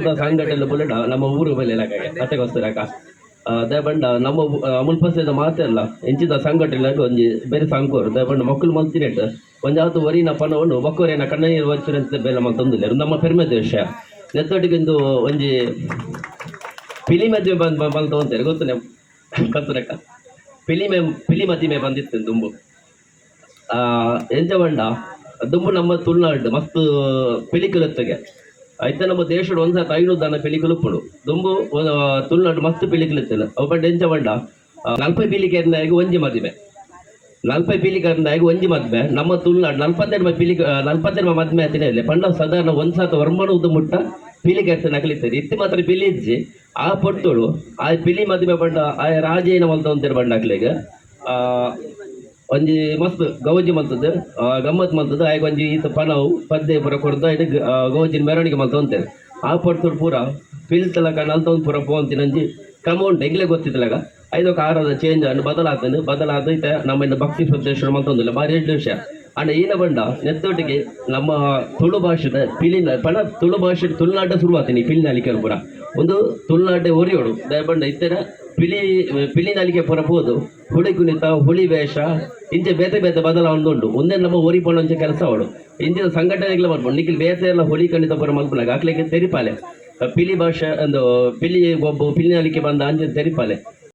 ಕುಡ್ದ ಸಂಘಟನೆ ಬುಲೆಟ್ ನಮ್ಮ ಊರು ಮೇಲೆ ಕತೆಗೋಸ್ಕರ ದಯಪಂಡ ನಮ್ಮ ಅಮುಲ್ ಪಸೇದ ಮಾತೆಲ್ಲ ಎಂಚಿದ ಸಂಘಟನೆ ಒಂಜಿ ಬೇರೆ ಸಂಕೋರು ದಯಪಂಡ ಮಕ್ಕಳು ಮಲ್ತಿನೆಟ್ ಒಂಜಾತು ವರಿನ ಪನವನ್ನು ಬಕ್ಕೋರೇನ ಕಣ್ಣೀರು ವಂಚನೆ ಬೇಲೆ ತಂದಿಲ್ಲ. ನಮ್ಮ ಪೆರ್ಮೆ ದೇಶ. ನೆತ್ತೊಟ್ಟಿಗಿಂದು ಒಂಜಿ ಪಿಲಿ ಮದ್ವೆ ಬಂದ್ ಬಂದು ಅಂತಾರೆ ಗೊತ್ತನೆ? ಕತ್ತರಕ್ಕ ಪಿಲಿ ಮೇ ಪಿಲಿ ಮದ್ವೆ ಬಂದಿತ್ತು ದುಂಬು. ಆ ಎಂಚ ಬಂಡ ದುಂಬು ನಮ್ಮ ತುಳುನಾಡು ಮಸ್ತ್ ಪಿಲಿಕಲತ್ತಗೆ ಐತೆ ನಮ್ಮ ಒಂದ್ಸತ ಐನೂರು ದನ ಪಿಲಿಕಲುಪ್ಪುಡು ದುಂಬು ತುಳುನಾಡು ಮಸ್ತ್ ಪಿಲಿಕಲಿತ್ತೇನೆ ಅವು ಬಂಡ ಎಂಚ ಬಂಡ ನಲ್ಪೈ ಪಿಲಿಕೆರ್ನಾಗಿ ಒಂಜಿ ಮದುವೆ ನಲ್ಪೈ ಪಿಲಿಕೆರ್ನಾಗಿ ಒಂಜಿ ಮದ್ವೆ ನಮ್ಮ ತುಳುನಾಡು ನಲ್ಪತ್ತೆರಡು ಪಿಲಿಕ ನಲ್ಪತ್ತೆರಡು ಮದ್ವೆ ಆತಿನೇ ಇಲ್ಲ ಪಂಡ ಸಾಧಾರಣ ಒಂದ್ ಸಾತ ವರ್ಮಣ ಉದ್ದು ಮುಟ್ಟ ನಕಲಿ ನಕಲಿತಾರೆ ಇತ್ತಿ ಮಾತ್ರ ಪಿಲಿ ಇಜ್ಜಿ. ಆ ಪೊಟ್ಟುಳು ಆ ಪಿಲಿ ಮದ್ವೆ ಬಂಡ ಆ ರಾಜೇನ ಮಲ್ತ ಅಂತೀರಿ ಆ ಒಂಜಿ ಮಸ್ತ್, ಗೌಜಿ ಮಲ್ತದ. ಗಮ್ಮತ್ ಮಲ್ತದ. ಆಯ್ಕೆ ಒಂಜಿ ಈತ ಪನವು ಪದ್ದೆ ಪುರ ಕೊಡ್ದ ಐದು ಗೌಜಿನ ಮೆರವಣಿಗೆ ಮಲ್ತ ಅಂತೇನೆ ಆ ಪಡ್ತುಡು ಪೂರ ಪಿಲ್ತಲಕ ನಲ್ತೊಂದು ಪೂರ ಪೋಂತಿನಂಜಿ ಕ್ರಮ ಉಂಟು, ಎಂಗ್ಲೇ ಗೊತ್ತಿತ್ತಲಾಗ ಐದೊಕ ಆರದ ಚೇಂಜ್ ಅನ್ನು ಬದಲಾತನು ಬದಲಾದ ಐತೆ ನಮ್ಮ ಇಂದ ಭಕ್ತಿ ಪ್ರದೇಶ ಮಲ್ತೊಂದಿಲ್ಲ ಬಾರಿ ಎರಡು ವಿಷಯ. ಅಂಡ ಈನ ಬಂಡ ನೆತ್ತೊಟ್ಟಿಗೆ ನಮ್ಮ ತುಳು ಭಾಷೆದ ಪಿಲಿನ, ಪಣ, ತುಳು ಭಾಷೆ ತುಳುನಾಟ ಶುರುವಾತೀನಿ ಪಿಲಿನಾಲಿಕೆ ಪೂರ. ಒಂದು ತುಳುನಾಟೆ ಒರಿಯೋಡು. ದಯಬಂಡ ಇತ್ತರ ಪಿಲಿ ಪಿಲಿನಾಲಿಕೆ ಪೂರ ಹೋದು ಹುಳಿ ಕುಣಿತ, ಹುಳಿ ವೇಷ ಇಂಚೆ ಬೇತೆ ಬೇತೆ ಬದಲಾವಣೆ ಉಂಟು ಒಂದೇ ನಮ್ಮ ಓರಿ ಪೊಣ್ಣಂಚೆ ಕೆಲಸ ಅವಳು. ಇಂಚಿನ ಸಂಘಟನೆಗಳ ಬರ್ಬೋದು. ನಿಖಿಲ್ ಬೇತೆ ಎಲ್ಲ ಹುಳಿ ಖಂಡಿತ ಪೂರ ಮಲ್ಪನಾಗ. ಹಾಕ್ಲಿಕ್ಕೆ ತೆರಿಪಾಲೆ. ಪಿಲಿ ಭಾಷೆ, ಒಂದು ಪಿಲಿ ಒಬ್ಬ ಪಿಲಿನಾಲಿಕೆ ಬಂದ ಅಂಚಿನ ತೆರಿಪಾಲೆ.